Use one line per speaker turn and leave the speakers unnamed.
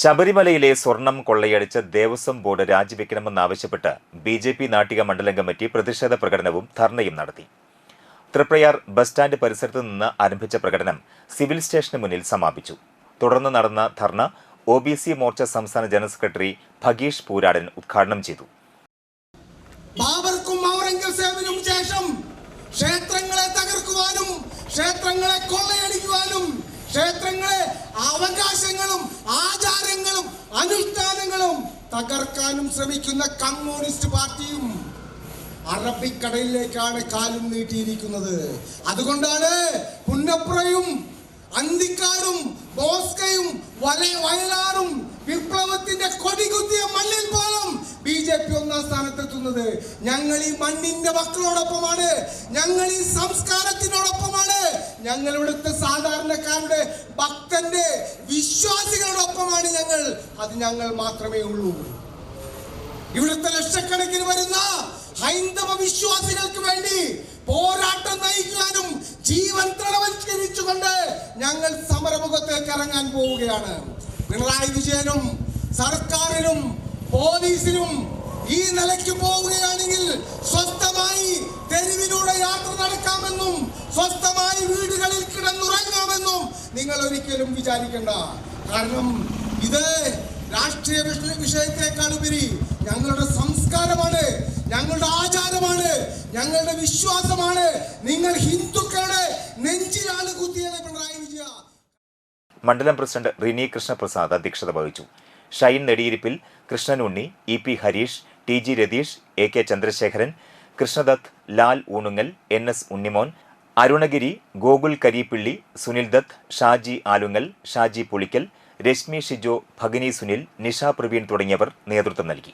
ശബരിമലയിലെ സ്വർണം കൊള്ളയടിച്ച് ദേവസ്വം ബോർഡ് രാജിവെക്കണമെന്നാവശ്യപ്പെട്ട് ബി ജെ പി നാട്ടിക മണ്ഡലം കമ്മിറ്റി പ്രതിഷേധ പ്രകടനവും ധർണയും നടത്തി. തൃപ്രയാർ ബസ് സ്റ്റാൻഡ് പരിസരത്ത് നിന്ന് ആരംഭിച്ച പ്രകടനം സിവിൽ സ്റ്റേഷന് മുന്നിൽ സമാപിച്ചു. തുടർന്ന് നടന്ന ധർണ ഒ ബി സി മോർച്ച സംസ്ഥാന ജനറൽ സെക്രട്ടറി ഭഗീഷ് പൂരാടൻ ഉദ്ഘാടനം ചെയ്തു.
ക്ഷേത്രങ്ങളെ തകർക്കുവാനും ക്ഷേത്രങ്ങളെ കൊള്ളയടിക്കുവാനും ക്ഷേത്രങ്ങളെ അവകാശങ്ങളും ആചാരങ്ങളും അനുഷ്ഠാനങ്ങളും തകർക്കാനും ശ്രമിക്കുന്ന കമ്മ്യൂണിസ്റ്റ് പാർട്ടിയും അറബിക്കടലിലേക്കാണ് കാലും നീട്ടിയിരിക്കുന്നത്. അതുകൊണ്ടാണ് പുന്നപ്രയും അന്തിക്കാടും ബോസ്കയും വല വയലാറും വിപ്ലവത്തിന്റെ കൊടികുത്തിയ മണ്ണിൽ പോലും ബി ജെ പി ഒന്നാം സ്ഥാനത്തെത്തുന്നത്. ഞങ്ങൾ ഈ മണ്ണിന്റെ മക്കളോടൊപ്പമാണ്. ഞങ്ങൾ ഈ സംസ്കാരത്തിനോടൊപ്പമാണ്. ഞങ്ങൾ ഇവിടുത്തെ സാധാരണക്കാരുടെ ഭക്തന്റെ വിശ്വാസികളോടൊപ്പമാണ് ഞങ്ങൾ. അത് ഞങ്ങൾ മാത്രമേ ഉള്ളൂ. ഇവിടുത്തെ ലക്ഷക്കണക്കിന് വരുന്ന ഹൈന്ദവ വിശ്വാസികൾക്ക് വേണ്ടി പോരാട്ടം നയിക്കാനും ജീവൻ തടവൽക്കരിച്ചുകൊണ്ട് ഞങ്ങൾ സമരമുഖത്തേക്ക് ഇറങ്ങാൻ പോവുകയാണ്. പിണറായി വിജയനും സർക്കാരിനും പോലീസിനും ഈ നിലയ്ക്ക് പോവുകയാണെങ്കിൽ സ്വസ്ഥമായി തെരുവിലൂടെ യാത്ര നടക്കാമെന്നും സ്വസ്ഥമായി വീടുകളിൽ കിടന്നുറങ്ങാമെന്നും നിങ്ങൾ ഒരിക്കലും വിചാരിക്കണ്ട. കാരണം ഇത് രാഷ്ട്രീയ വിഷ- വിഷയത്തെക്കാൾ ഉപരി ഞങ്ങളുടെ സംസ്കാരമാണ് ഞങ്ങളുടെ ആചാരമാണ് ഞങ്ങളുടെ വിശ്വാസമാണ്. നിങ്ങൾ ഹിന്ദുക്കളുടെ നെഞ്ചിലാണ് കുത്തിയത് പിണറായി വിജയ.
മണ്ഡലം പ്രസിഡന്റ് റിനി കൃഷ്ണപ്രസാദ് അധ്യക്ഷത വഹിച്ചു. Shine Nediyiruppil Krishnan Unni E P Harish T G Ratheesh A K Chandrasekharan Krishnadath Lal Oonungal N S Unnimon Arunagiri Gokul Kareepilly Sunil Dath Shaji Alungal Shaji Pulickal Reshmi Shijo Bhagini Sunil Nisha Praveen തുടങ്ങിയവർ നേതൃത്വം നൽകി.